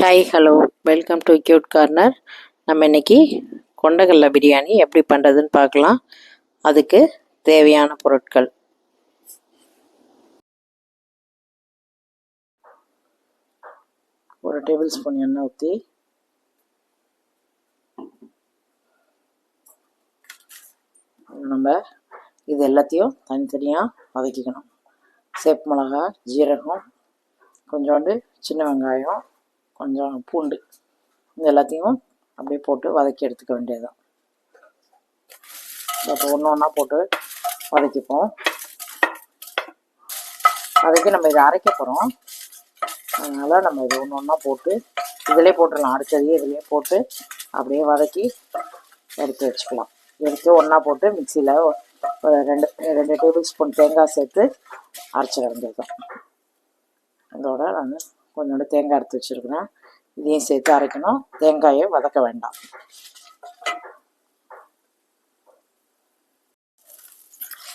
Hi hello welcome to cute corner நம்ம இன்னைக்கு கொண்டகல்ல பிரியாணி எப்படி பண்ணுறதுன்னு பார்க்கலாம். அதுக்கு தேவையான பொருட்கள். ஒரு டேபிள் ஸ்பூன் எண்ணெய் ஊற்றி நம்ம இது எல்லாத்தையும் தனித்தனியாக வதக்கிக்கணும். சேப்பு மிளகா ஜீரகம் கொஞ்சோண்டு சின்ன வெங்காயம் கொஞ்சம் பூண்டு இது எல்லாத்தையும் அப்படியே போட்டு வதக்கி எடுத்துக்க வேண்டியதுதான். இப்போ ஒன்று ஒன்றா போட்டு வதக்கிப்போம். வதக்கி நம்ம இதை அரைக்க போகிறோம் அதனால் நம்ம இது ஒன்று ஒன்றா போட்டு இதிலே போட்டுடலாம். அடுத்ததையே இதிலே போட்டு அப்படியே வதக்கி எடுத்து வச்சுக்கலாம். எடுத்து ஒன்றா போட்டு மிக்சியில் ஒரு ரெண்டு ரெண்டு டேபிள் ஸ்பூன் தேங்காய் சேர்த்து அரைச்சிட வேண்டியதுதான். இதோட நான் கொஞ்சோண்டு தேங்காய் எடுத்து வச்சுருக்குறேன். இதையும் சேர்த்து அரைக்கணும். தேங்காயை வதக்க வேண்டாம்.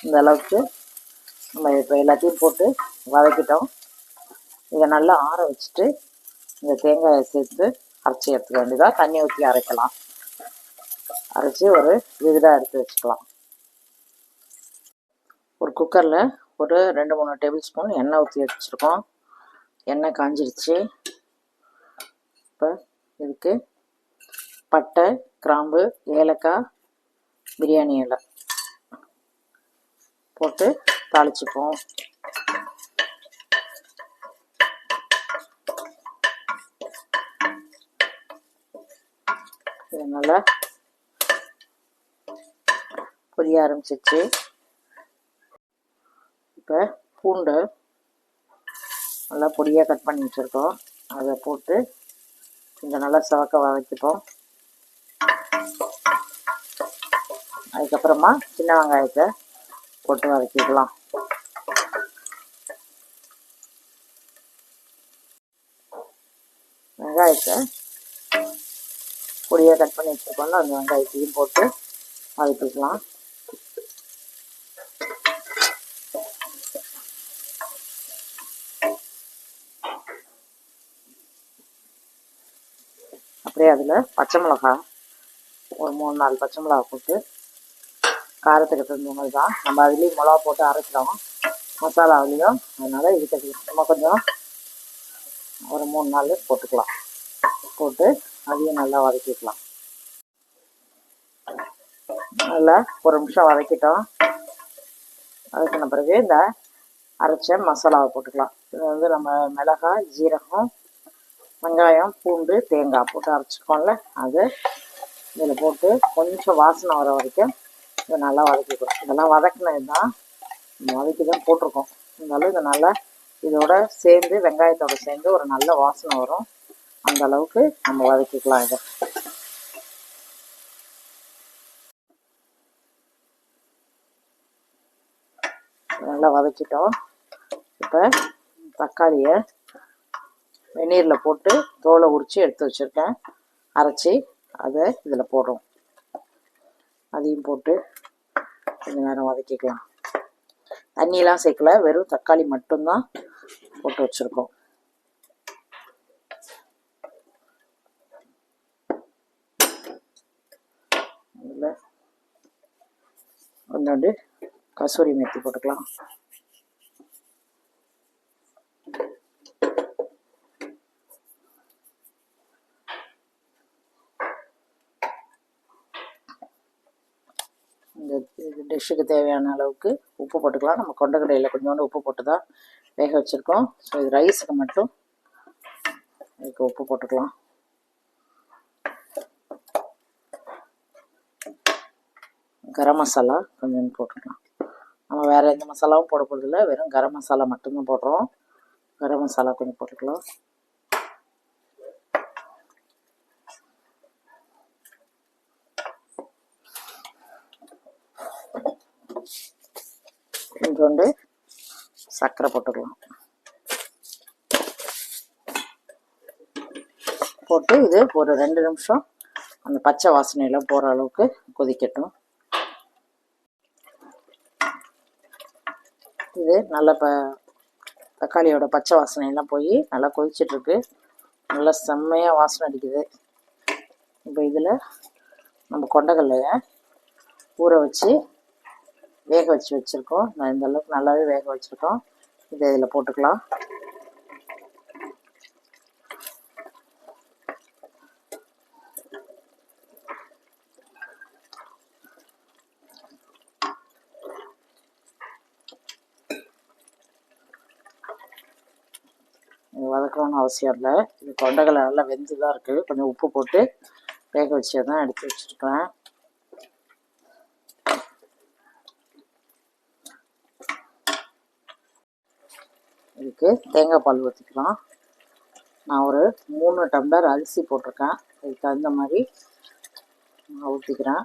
இந்த அளவுக்கு நம்ம இப்போ எல்லாத்தையும் போட்டு வதக்கிட்டோம். இதை நல்லா ஆற வச்சுட்டு இந்த தேங்காயை சேர்த்து அரைச்சி எடுத்துக்க வேண்டியதாக தண்ணி ஊற்றி அரைக்கலாம். அரைச்சி ஒரு விருதாக எடுத்து வச்சுக்கலாம். ஒரு குக்கரில் ஒரு ரெண்டு மூணு டேபிள் ஸ்பூன் எண்ணெய் ஊற்றி வச்சுருக்கோம். எண்ணெய் காஞ்சிருச்சு. இப்போ இதுக்கு பட்டை கிராம்பு ஏலக்காய் பிரியாணி இலை போட்டு தாளிச்சுப்போம். இது நல்லா பொரிய ஆரம்பிச்சிச்சு இப்போ பூண்டை நல்லா பொடியாக கட் பண்ணி வச்சுருக்கோம். அதை போட்டு கொஞ்சம் நல்லா சவக்க வதக்கிப்போம். அதுக்கப்புறமா சின்ன வெங்காயத்தை போட்டு வதக்கிக்கலாம். வெங்காயத்தை பொடியாக கட் பண்ணி வச்சுருக்கோம்ல அந்த வெங்காயத்தையும் போட்டு வதக்கிக்கலாம். அப்படியே அதில் பச்சை மிளகா ஒரு மூணு நாலு பச்சை மிளகா போட்டு காரத்துக்கு தகுந்த மாதிரி தான். நம்ம அதுலேயும் மிளகா போட்டு அரைக்கிறோம். மசாலாவிலையும். அதனால் இதுக்கு நம்ம கொஞ்சம் ஒரு மூணு நாள் போட்டுக்கலாம். போட்டு அதையும் நல்லா வதக்கிக்கலாம். நல்லா ஒரு நிமிஷம் வதக்கிட்டோம். வதக்கின பிறகு இந்த அரைச்ச மசாலாவை போட்டுக்கலாம். இது வந்து நம்ம மிளகாய் ஜீரகம் வெங்காயம் பூண்டு தேங்காய் போட்டு அரைச்சிக்கோம்ல. அது இதில் போட்டு கொஞ்சம் வாசனை வர வரைக்கும் இதை நல்லா வதக்கிக்கணும். இதெல்லாம் வதக்கினது தான் வதக்கி தான் போட்டிருக்கோம். இருந்தாலும் இதை நல்லா இதோட சேர்ந்து வெங்காயத்தோட சேர்ந்து ஒரு நல்ல வாசனை வரும். அந்த அளவுக்கு நம்ம வதக்கிக்கலாம் இதை. நல்லா வதக்கிட்டோம். இப்போ தக்காளியை வெந்நீரில் போட்டு தோலை உரித்து எடுத்து வச்சுருக்கேன். அரைச்சி அதை இதில் போடுறோம். அதையும் போட்டு கொஞ்சம் நேரம் வதக்கிக்கலாம். தண்ணியெலாம் சேர்க்கல. வெறும் தக்காளி மட்டும்தான் போட்டு வச்சுருக்கோம். அதில் கொஞ்சோண்டு கசூரி மேத்தி போட்டுக்கலாம். இந்த டிஷ்ஷுக்கு தேவையான அளவுக்கு உப்பு போட்டுக்கலாம். நம்ம கொண்டக்கடையில் கொஞ்சோண்டு உப்பு போட்டு தான் வேக வச்சுருக்கோம். ஸோ இது ரைஸுக்கு மட்டும் இதுக்கு உப்பு போட்டுக்கலாம். கரம் மசாலா கொஞ்சம் போட்டுக்கலாம். நம்ம வேறு எந்த மசாலாவும் போட போகிறதில்ல வெறும் கரம் மசாலா மட்டும்தான் போடுறோம். கரம் மசாலா கொஞ்சம் போட்டுக்கலாம். கொஞ்சோண்டு சர்க்கரை போட்டுக்கலாம். போட்டு இது ஒரு ரெண்டு நிமிஷம் அந்த பச்சை வாசனையெல்லாம் போகிற அளவுக்கு கொதிக்கட்டும். இது நல்ல ப தக்காளியோட பச்சை வாசனையெல்லாம் போய் நல்லா கொதிச்சிட்ருக்கு. நல்லா செம்மையாக வாசனை அடிக்குது. இப்போ இதில் நம்ம கொண்டக்கல்லையை ஊற வச்சு வேக வச்சு வச்சுருக்கோம். நான் இந்த அளவுக்கு நல்லாவே வேக வச்சுருக்கோம். இதை இதில் போட்டுக்கலாம். வதக்கணும்னு அவசியம் இல்லை. இது கொண்டக்கடலை நல்லா வெந்து தான் இருக்குது கொஞ்சம் உப்பு போட்டு வேக வச்சு தான் எடுத்து வச்சுருக்கேன் இதுக்கு தேங்காய் பால் ஊற்றிக்கலாம் நான் ஒரு மூணு டம்ளர் அரிசி போட்டிருக்கேன். அதுக்கு தகுந்த மாதிரி நான் ஊற்றிக்கிறேன்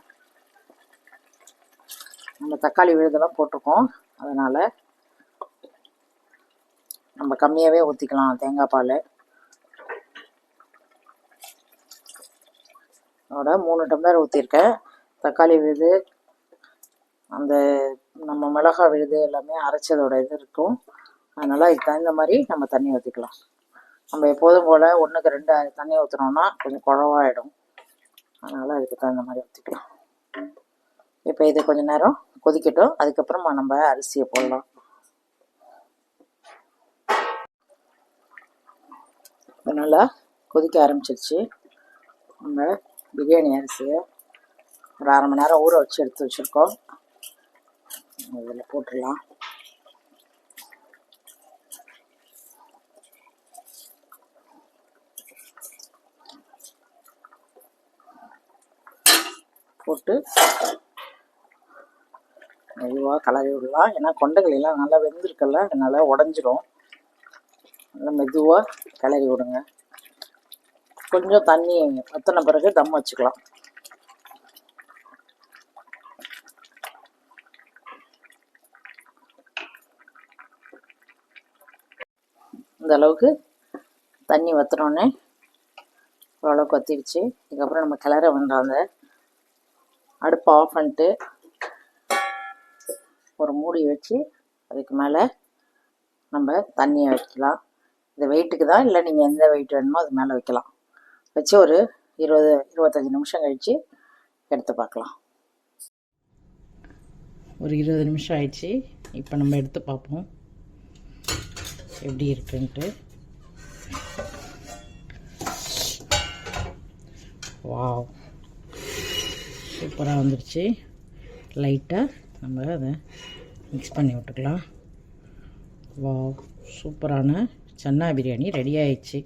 நம்ம தக்காளி விழுதெல்லாம் போட்டிருக்கோம். அதனால் நம்ம கம்மியாகவே ஊற்றிக்கலாம் தேங்காய் பால். அதோட மூணு டம்ளர் ஊற்றிருக்கேன் தக்காளி விழுது அந்த நம்ம மிளகாய் விழுது எல்லாமே அரைச்சதோட இது இருக்கும். அதனால் அதுக்கு தகுந்த மாதிரி நம்ம தண்ணி ஊற்றிக்கலாம் நம்ம எப்போதும் போல் ஒன்றுக்கு ரெண்டு தண்ணி ஊற்றுனோன்னா கொஞ்சம் குழவாயிடும் அதனால் அதுக்கு தகுந்த மாதிரி ஊற்றிக்கலாம் இப்போ இது கொஞ்ச நேரம் கொதிக்கட்டும். அதுக்கப்புறமா நம்ம அரிசியை போடலாம். இப்போ நல்லா கொதிக்க ஆரம்பிச்சிருச்சு. நம்ம பிரியாணி அரிசியை ஒரு அரை மணி நேரம் ஊற வச்சு எடுத்து வச்சுருக்கோம். இதில் போட்டுடலாம். போட்டு மெதுவாக கலரி விடலாம். ஏன்னா கொண்டைகளெல்லாம் நல்லா வெந்திருக்கல அதனால் உடஞ்சிரும். நல்லா மெதுவாக கிளறி விடுங்க. கொஞ்சம் தண்ணி வத்தின பிறகு தம் வச்சுக்கலாம். இந்த அளவுக்கு தண்ணி வத்தினோடனே ஓரளவுக்கு வத்திடுச்சு. இதுக்கப்புறம் நம்ம கிளற வேண்டாம் அந்த அடுப்பை ஆஃப் பண்ணிட்டு ஒரு மூடி வச்சு அதுக்கு மேலே நம்ம தண்ணியை வைக்கலாம். இந்த வெயிட்டுக்கு தான் இல்லை நீங்கள் எந்த வெயிட் வேணுமோ அது மேலே வைக்கலாம். வச்சு ஒரு இருபது இருபத்தஞ்சி நிமிஷம் கழித்து எடுத்து பார்க்கலாம். ஒரு இருபது நிமிஷம் ஆயிடுச்சு. இப்போ நம்ம எடுத்து பார்ப்போம். எப்படி இருக்குன்ட்டு. வாவ். சூப்பராக வந்துடுச்சு லைட்டாக நம்ம அதை மிக்ஸ் பண்ணி விட்டுக்கலாம். வாவ் சூப்பரான சன்னா பிரியாணி ரெடி ஆயிடுச்சு.